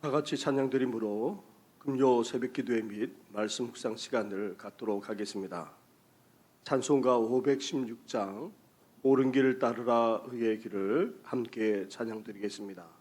다 같이 찬양 드림으로 금요 새벽 기도회 및 말씀 묵상 시간을 갖도록 하겠습니다. 찬송가 516장 옳은 길을 따르라 의의 길을 함께 찬양 드리겠습니다.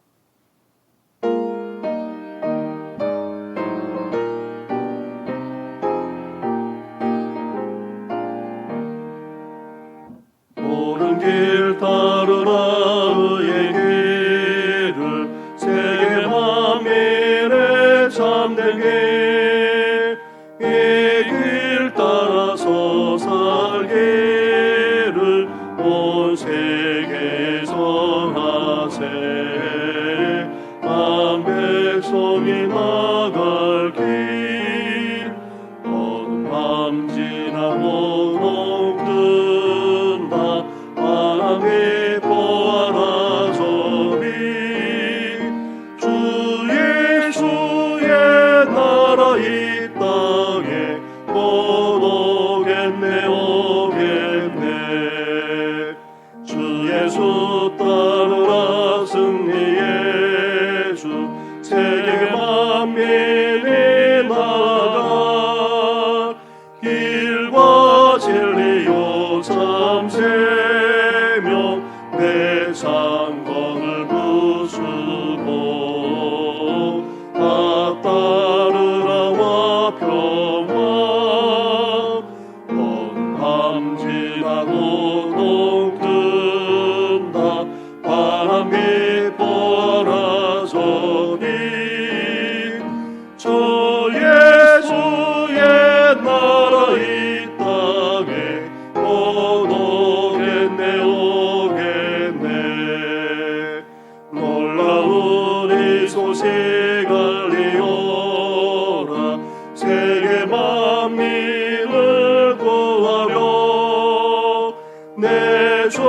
주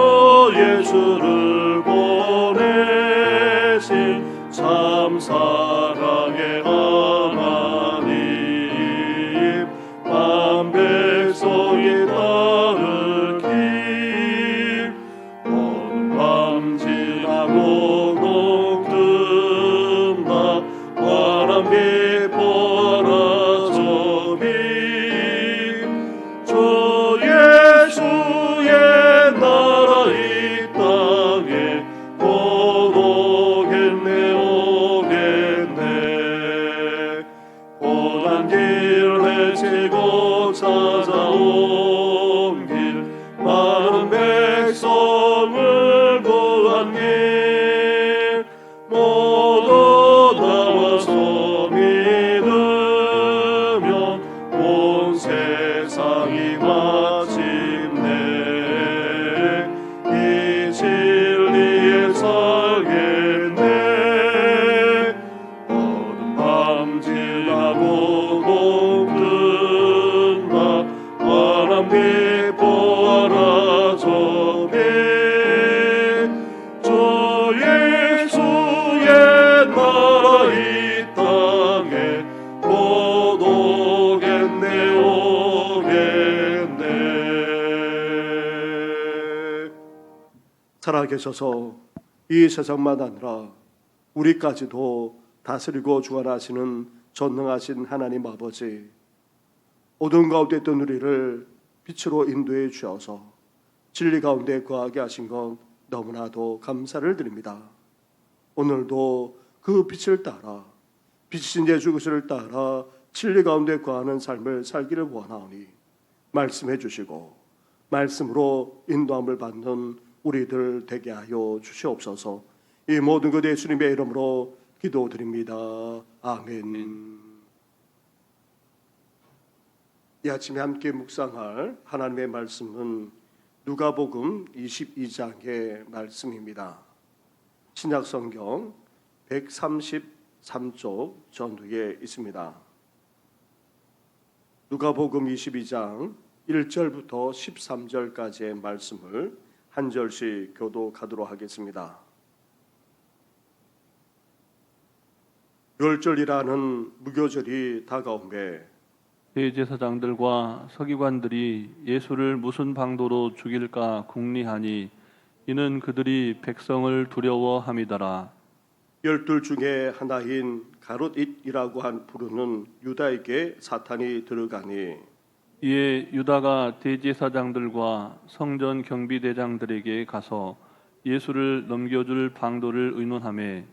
예수를 보내신 참사 백 살아계셔서 이 세상만 아니라 우리까지도 다스리고 주관하시는 전능하신 하나님 아버지 어두운 가운데 있던 우리를 빛으로 인도해 주셔서 진리 가운데 거하게 하신 것 너무나도 감사를 드립니다. 오늘도 그 빛을 따라 빛이신 예수 그리스도를 따라 진리 가운데 거하는 삶을 살기를 원하오니 말씀해 주시고 말씀으로 인도함을 받는 우리들 되게 하여 주시옵소서. 이 모든 것 예수님의 이름으로 기도드립니다. 아멘. 이 아침에 함께 묵상할 하나님의 말씀은 누가복음 22장의 말씀입니다. 신약 성경 133쪽 전후에 있습니다. 누가복음 22장 1절부터 13절까지의 말씀을 한 절씩 교도하도록 하겠습니다. 열절이라는 무교절이 다가오매 대제사장들과 서기관들이 예수를 무슨 방도로 죽일까 궁리하니 이는 그들이 백성을 두려워함이더라. 열둘 중에 하나인 가롯잇이라고 한 부르는 유다에게 사탄이 들어가니 이에 유다가 대제사장들과 성전 경비대장들에게 가서 예수를 넘겨줄 방도를 의논하매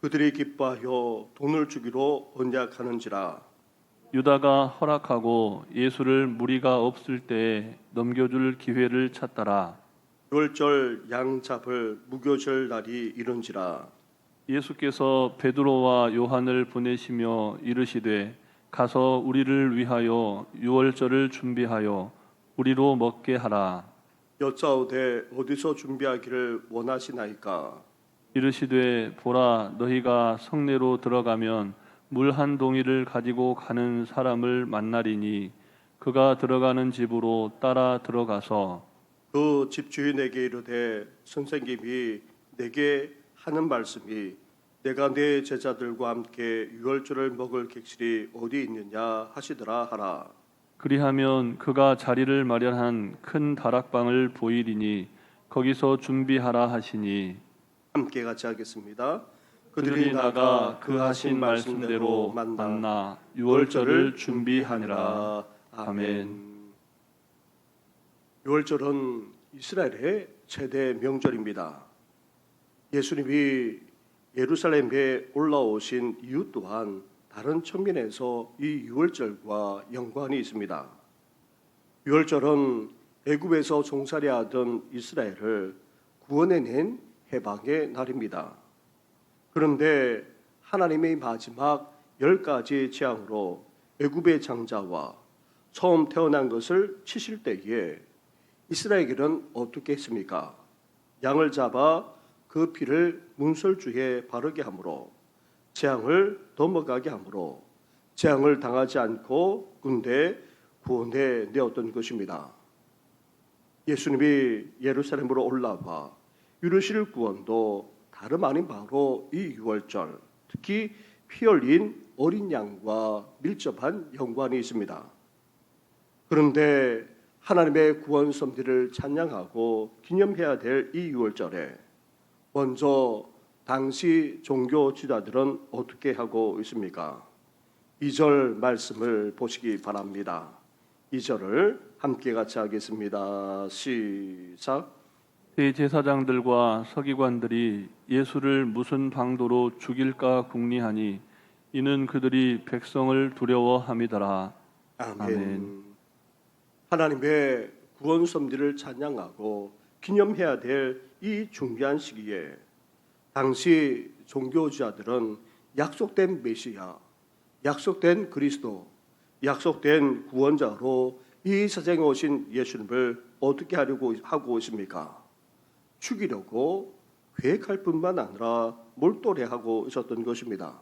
그들이 기뻐하여 돈을 주기로 언약하는지라 유다가 허락하고 예수를 무리가 없을 때에 넘겨줄 기회를 찾더라. 유월절 양 잡을 무교절 날이 이른지라 예수께서 베드로와 요한을 보내시며 이르시되 가서 우리를 위하여 유월절을 준비하여 우리로 먹게 하라. 여짜오되 어디서 준비하기를 원하시나이까 이르시되 보라 너희가 성내로 들어가면 물 한 동이를 가지고 가는 사람을 만나리니 그가 들어가는 집으로 따라 들어가서 그 집주인에게 이르되 선생님이 내게 하는 말씀이 내가 내 제자들과 함께 유월절을 먹을 객실이 어디 있느냐 하시더라 하라 그리하면 그가 자리를 마련한 큰 다락방을 보이리니 거기서 준비하라 하시니 함께 같이 하겠습니다. 그들이 나가 그 하신 말씀대로 만나 유월절을 준비하니라. 아멘. 유월절은 이스라엘의 최대 명절입니다. 예수님이 예루살렘에 올라오신 이유 또한 다른 측면에서 이 유월절과 연관이 있습니다. 유월절은 애굽에서 종살이하던 이스라엘을 구원해낸 해방의 날입니다. 그런데 하나님의 마지막 열 가지 재앙으로 애굽의 장자와 처음 태어난 것을 치실 때에 이스라엘은 어떻게 했습니까? 양을 잡아 그 피를 문설주에 바르게 함으로 재앙을 넘어가게 함으로 재앙을 당하지 않고 군대 구원해 내었던 것입니다. 예수님이 예루살렘으로 올라와 이루실 구원도 다름 아닌 바로 이 유월절, 특히 피 흘린 어린 양과 밀접한 연관이 있습니다. 그런데 하나님의 구원 섭리를 찬양하고 기념해야 될 이 유월절에 먼저 당시 종교 지도자들은 어떻게 하고 있습니까? 2절 말씀을 보시기 바랍니다. 2절을 함께 같이 하겠습니다. 시작. 대제사장들과 서기관들이 예수를 무슨 방도로 죽일까 궁리하니 이는 그들이 백성을 두려워함이더라. 아멘. 아멘. 하나님의 구원 섭리를 찬양하고 기념해야 될 이 중요한 시기에 당시 종교주자들은 약속된 메시아, 약속된 그리스도, 약속된 구원자로 이 세상에 오신 예수님을 어떻게 하려고 하고 있습니까? 죽이려고 계획할 뿐만 아니라 몰도래하고 있었던 것입니다.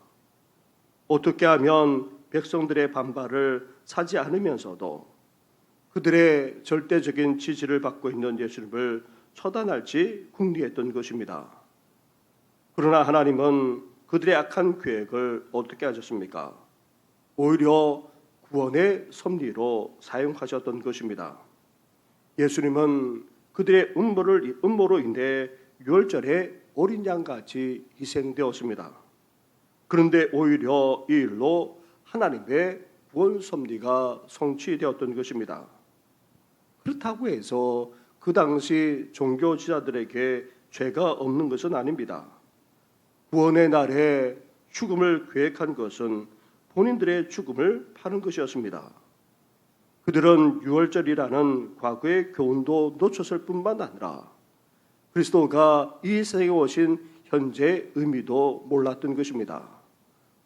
어떻게 하면 백성들의 반발을 사지 않으면서도 그들의 절대적인 지지를 받고 있는 예수님을 처단할지 궁리했던 것입니다. 그러나 하나님은 그들의 악한 계획을 어떻게 하셨습니까? 오히려 구원의 섭리로 사용하셨던 것입니다. 예수님은 그들의 음모를 음모로 인해 유월절에 어린 양같이 희생되었습니다. 그런데 오히려 이 일로 하나님의 구원 섭리가 성취되었던 것입니다. 그렇다고 해서 그 당시 종교 지자들에게 죄가 없는 것은 아닙니다. 구원의 날에 죽음을 계획한 것은 본인들의 죽음을 파는 것이었습니다. 그들은 유월절이라는 과거의 교훈도 놓쳤을 뿐만 아니라 그리스도가 이 세상에 오신 현재 의미도 몰랐던 것입니다.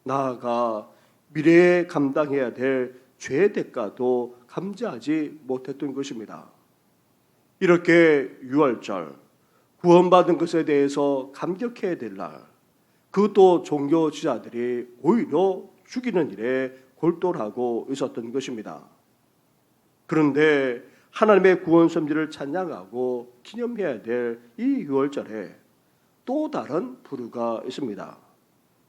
나아가 미래에 감당해야 될 죄의 대가도 감지하지 못했던 것입니다. 이렇게 유월절 구원받은 것에 대해서 감격해야 될 날, 그것도 종교 지자들이 오히려 죽이는 일에 골똘하고 있었던 것입니다. 그런데 하나님의 구원 섭리를 찬양하고 기념해야 될 이 유월절에 또 다른 부류가 있습니다.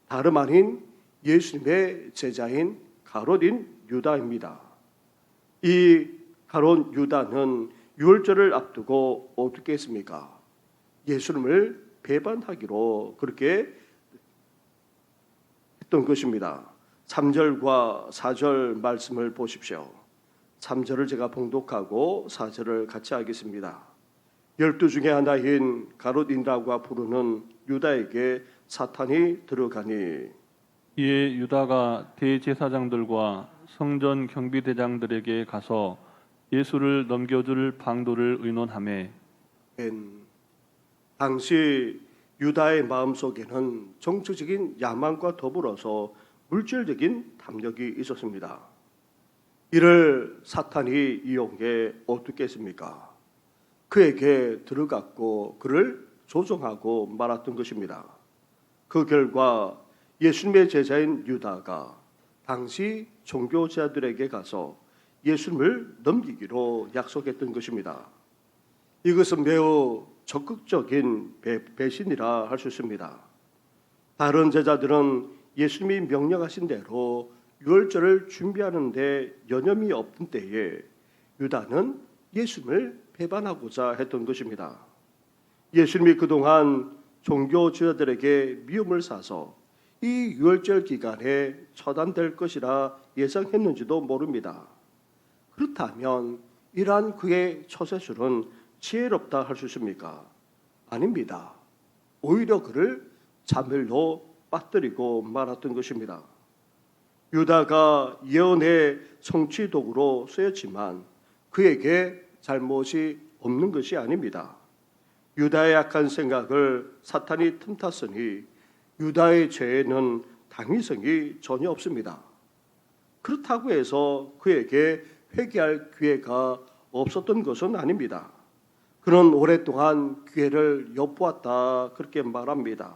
다름 아닌 예수님의 제자인 가롯인 유다입니다. 이 가롯 유다는 유월절을 앞두고 어떻게 했습니까? 예수님을 배반하기로 그렇게 했던 것입니다. 3절과 4절 말씀을 보십시오. 3절을 제가 봉독하고 4절을 같이 하겠습니다. 열두 중에 하나인 가롯인라고 부르는 유다에게 사탄이 들어가니 이에 유다가 대제사장들과 성전 경비대장들에게 가서 예수를 넘겨줄 방도를 엔 당시 유다의 마음속에는 정치적인 야망과 더불어서 물질적인 탐욕이 있었습니다. 이를 사탄이 이용해 어떻게 했습니까? 그에게 들어갔고 그를 조종하고 말았던 것입니다. 그 결과 예수님의 제자인 유다가 당시 종교자들에게 가서 예수님을 넘기기로 약속했던 것입니다. 이것은 매우 적극적인 배, 배신이라 할 수 있습니다. 다른 제자들은 예수님이 명령하신 대로 유월절을 준비하는데 여념이 없던 때에 유다는 예수님을 배반하고자 했던 것입니다. 예수님이 그동안 종교 지도자들에게 미움을 사서 이 유월절 기간에 처단될 것이라 예상했는지도 모릅니다. 그렇다면 이러한 그의 처세술은 지혜롭다 할 수 있습니까? 아닙니다. 오히려 그를 자멸로 빠뜨리고 말았던 것입니다. 유다가 예언의 성취 도구로 쓰였지만 그에게 잘못이 없는 것이 아닙니다. 유다의 악한 생각을 사탄이 틈탔으니 유다의 죄에는 당위성이 전혀 없습니다. 그렇다고 해서 그에게 회개할 기회가 없었던 것은 아닙니다. 그는 오랫동안 기회를 엿보았다 그렇게 말합니다.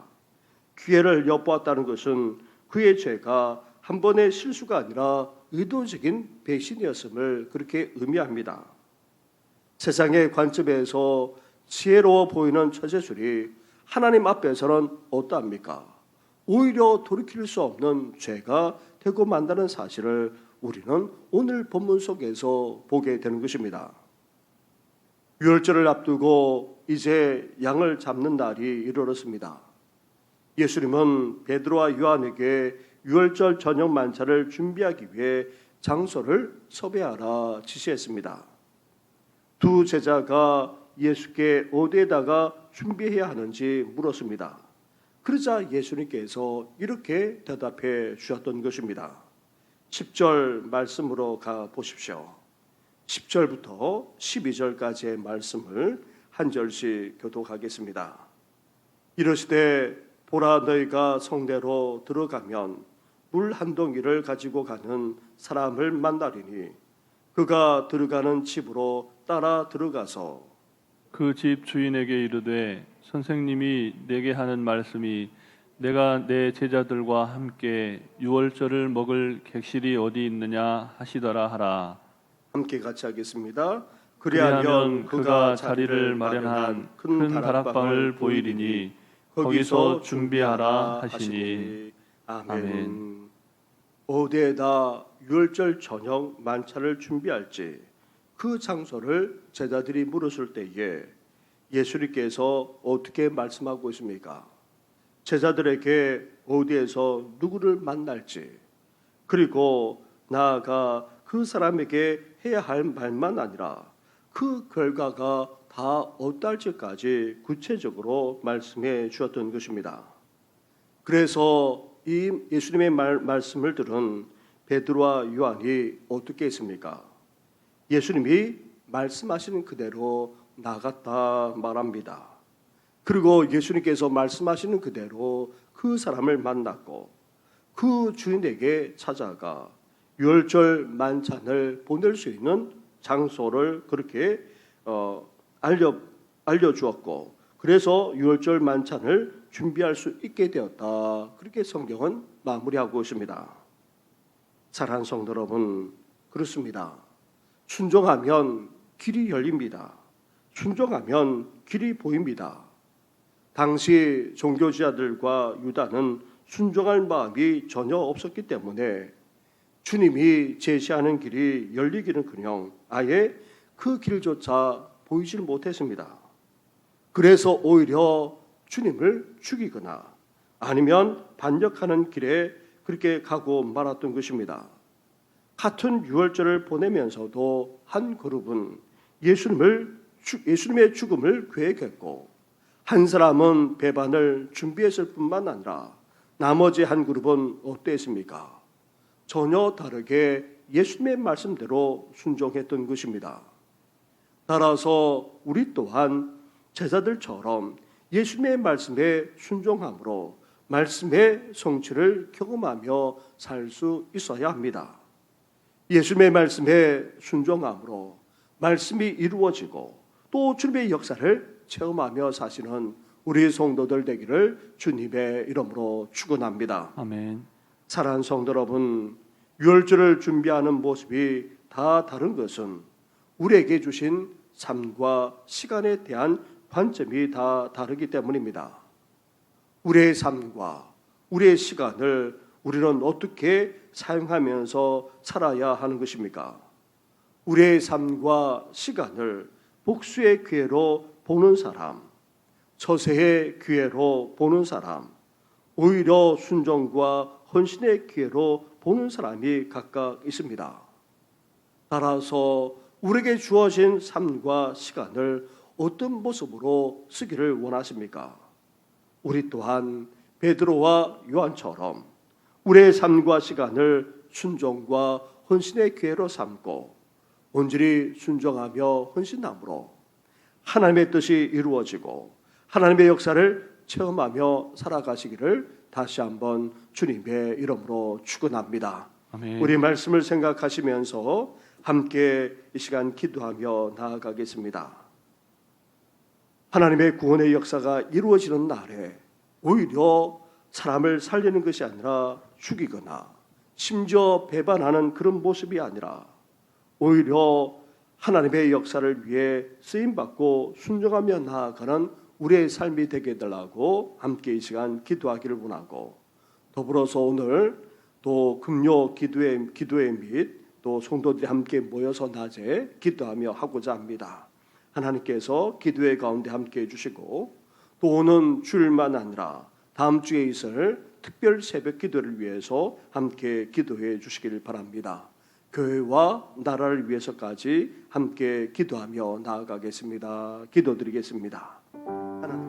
기회를 엿보았다는 것은 그의 죄가 한 번의 실수가 아니라 의도적인 배신이었음을 그렇게 의미합니다. 세상의 관점에서 지혜로워 보이는 처제술이 하나님 앞에서는 어떠합니까? 오히려 돌이킬 수 없는 죄가 되고 만다는 사실을 우리는 오늘 본문 속에서 보게 되는 것입니다. 유월절을 앞두고 이제 양을 잡는 날이 이르렀습니다. 예수님은 베드로와 요한에게 유월절 저녁 만찬을 준비하기 위해 장소를 섭외하라 지시했습니다. 두 제자가 예수께 어디에다가 준비해야 하는지 물었습니다. 그러자 예수님께서 이렇게 대답해 주셨던 것입니다. 10절 말씀으로 가 보십시오. 10절부터 12절까지의 말씀을 한 절씩 교독하겠습니다. 이르시되 보라 너희가 성대로 들어가면 물한 동이를 가지고 가는 사람을 만나리니 그가 들어가는 집으로 따라 들어가서 그 집 주인에게 이르되 선생님이 내게 하는 말씀이 내가 내 제자들과 함께 유월절을 먹을 객실이 어디 있느냐 하시더라 하라 함께 같이 하겠습니다. 그리하면 그가 자리를 마련한 큰 다락방을 보이리니 거기서 준비하라 하시니 아멘. 아멘. 어디에다 유월절 저녁 만찬을 준비할지 그 장소를 제자들이 물었을 때에 예수님께서 어떻게 말씀하고 있습니까? 제자들에게 어디에서 누구를 만날지 그리고 나아가 그 사람에게 해야 할 말만 아니라 그 결과가 다 어떨지까지 구체적으로 말씀해 주었던 것입니다. 그래서 이 예수님의 말, 말씀을 들은 베드로와 요한이 어떻게 했습니까? 예수님이 말씀하시는 그대로 나갔다 말합니다. 그리고 예수님께서 말씀하시는 그대로 그 사람을 만났고 그 주인에게 찾아가 유월절 만찬을 보낼 수 있는 장소를 그렇게 어, 알려 알려 주었고 그래서 유월절 만찬을 준비할 수 있게 되었다. 그렇게 성경은 마무리하고 있습니다. 사랑하는 성도 여러분, 그렇습니다. 순종하면 길이 열립니다. 순종하면 길이 보입니다. 당시 종교지자들과 유다는 순종할 마음이 전혀 없었기 때문에 주님이 제시하는 길이 열리기는커녕 아예 그 길조차 보이질 못했습니다. 그래서 오히려 주님을 죽이거나 아니면 반역하는 길에 그렇게 가고 말았던 것입니다. 같은 유월절을 보내면서도 한 그룹은 예수님을 죽- 예수님의 죽음을 계획했고 한 사람은 배반을 준비했을 뿐만 아니라 나머지 한 그룹은 어땠습니까? 전혀 다르게 예수님의 말씀대로 순종했던 것입니다. 따라서 우리 또한 제자들처럼 예수님의 말씀에 순종함으로 말씀의 성취를 경험하며 살 수 있어야 합니다. 예수님의 말씀에 순종함으로 말씀이 이루어지고 또 주님의 역사를 체험하며 사시는 우리 성도들 되기를 주님의 이름으로 축원합니다. 아멘. 사랑하는 성도 여러분, 유월절을 준비하는 모습이 다 다른 것은 우리에게 주신 삶과 시간에 대한 관점이 다 다르기 때문입니다. 우리의 삶과 우리의 시간을 우리는 어떻게 사용하면서 살아야 하는 것입니까? 우리의 삶과 시간을 복수의 기회로 보는 사람, 처세의 기회로 보는 사람, 오히려 순종과 헌신의 기회로 보는 사람이 각각 있습니다. 따라서 우리에게 주어진 삶과 시간을 어떤 모습으로 쓰기를 원하십니까? 우리 또한 베드로와 요한처럼 우리의 삶과 시간을 순종과 헌신의 기회로 삼고 온전히 순종하며 헌신함으로 하나님의 뜻이 이루어지고 하나님의 역사를 체험하며 살아가시기를 다시 한번 주님의 이름으로 축원합니다. 우리 말씀을 생각하시면서 함께 이 시간 기도하며 나아가겠습니다. 하나님의 구원의 역사가 이루어지는 날에 오히려 사람을 살리는 것이 아니라 죽이거나 심지어 배반하는 그런 모습이 아니라 오히려 하나님의 역사를 위해 쓰임 받고 순종하며 나아가는 우리의 삶이 되게 해달라고 함께 이 시간 기도하기를 원하고 더불어서 오늘 또 금요 기도회 기도회 및 또 성도들이 함께 모여서 낮에 기도하며 하고자 합니다. 하나님께서 기도회 가운데 함께 해주시고 또 오는 주일만 아니라 다음 주에 있을 특별 새벽 기도를 위해서 함께 기도해 주시기를 바랍니다. 교회와 나라를 위해서까지 함께 기도하며 나아가겠습니다. 기도드리겠습니다. 하나님.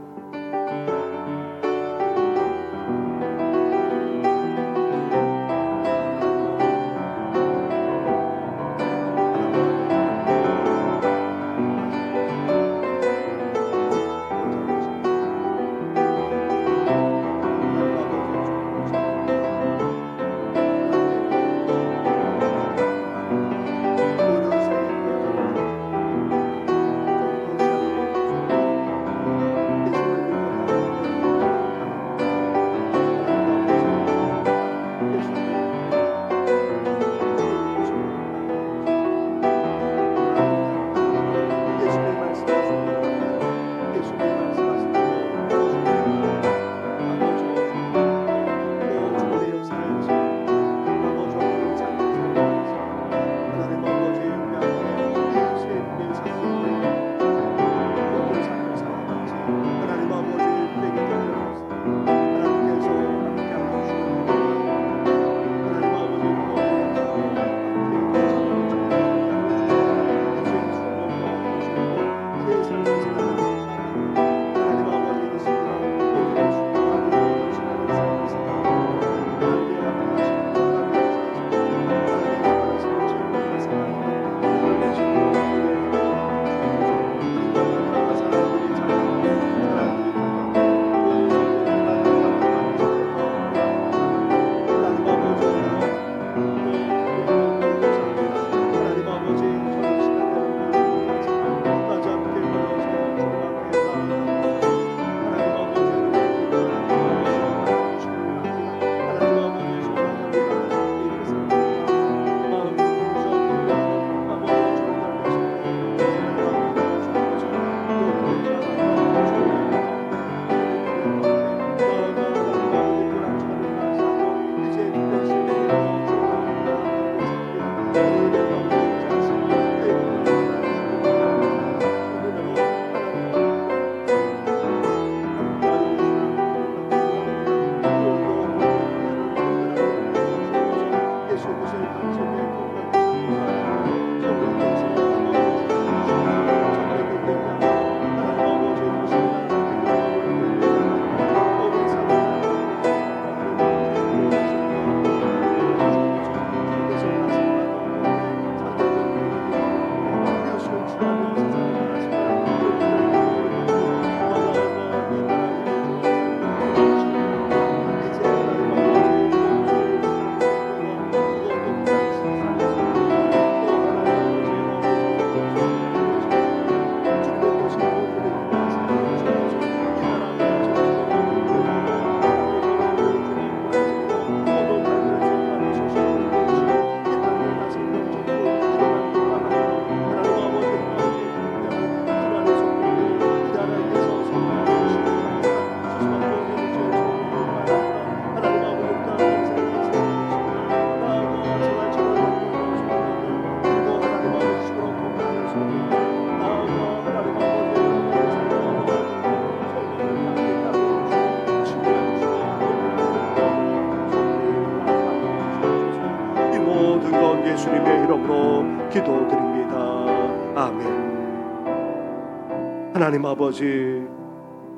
하나님 아버지,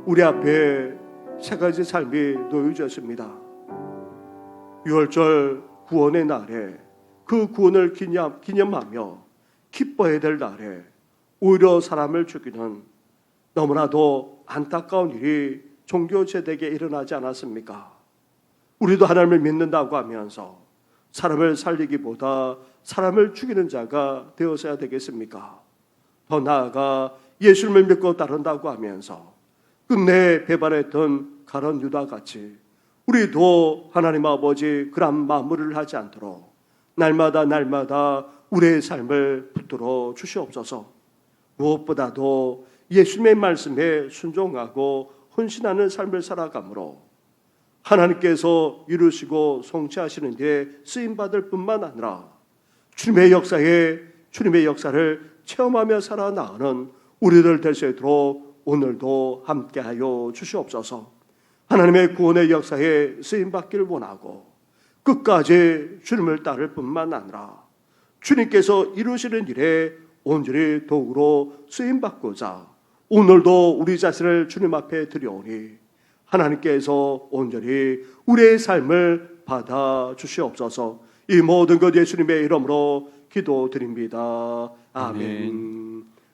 우리 앞에 세 가지 삶이 놓여졌습니다. 6월절 구원의 날에 그 구원을 기념, 기념하며 기뻐해야 될 날에 오히려 사람을 죽이는 너무나도 안타까운 일이 종교 제대에 일어나지 않았습니까? 우리도 하나님을 믿는다고 하면서 사람을 살리기보다 사람을 죽이는 자가 되어서야 되겠습니까? 더 나아가 예수님을 믿고 따른다고 하면서 끝내 배반했던 가론 유다 같이 우리도 하나님 아버지 그런 마무리를 하지 않도록 날마다 날마다 우리의 삶을 붙들어 주시옵소서. 무엇보다도 예수님의 말씀에 순종하고 헌신하는 삶을 살아가므로 하나님께서 이루시고 성취하시는 일에 쓰임 받을 뿐만 아니라 주님의 역사에 주님의 역사를 체험하며 살아나가는 우리들 있도록 오늘도 함께하여 주시옵소서. 하나님의 구원의 역사에 쓰임 받기를 원하고 끝까지 주님을 따를 뿐만 아니라 주님께서 이루시는 일에 온전히 도구로 쓰임 받고자 오늘도 우리 자신을 주님 앞에 드려오니 하나님께서 온전히 우리의 삶을 받아 주시옵소서. 이 모든 것 예수님의 이름으로 기도드립니다. 아멘.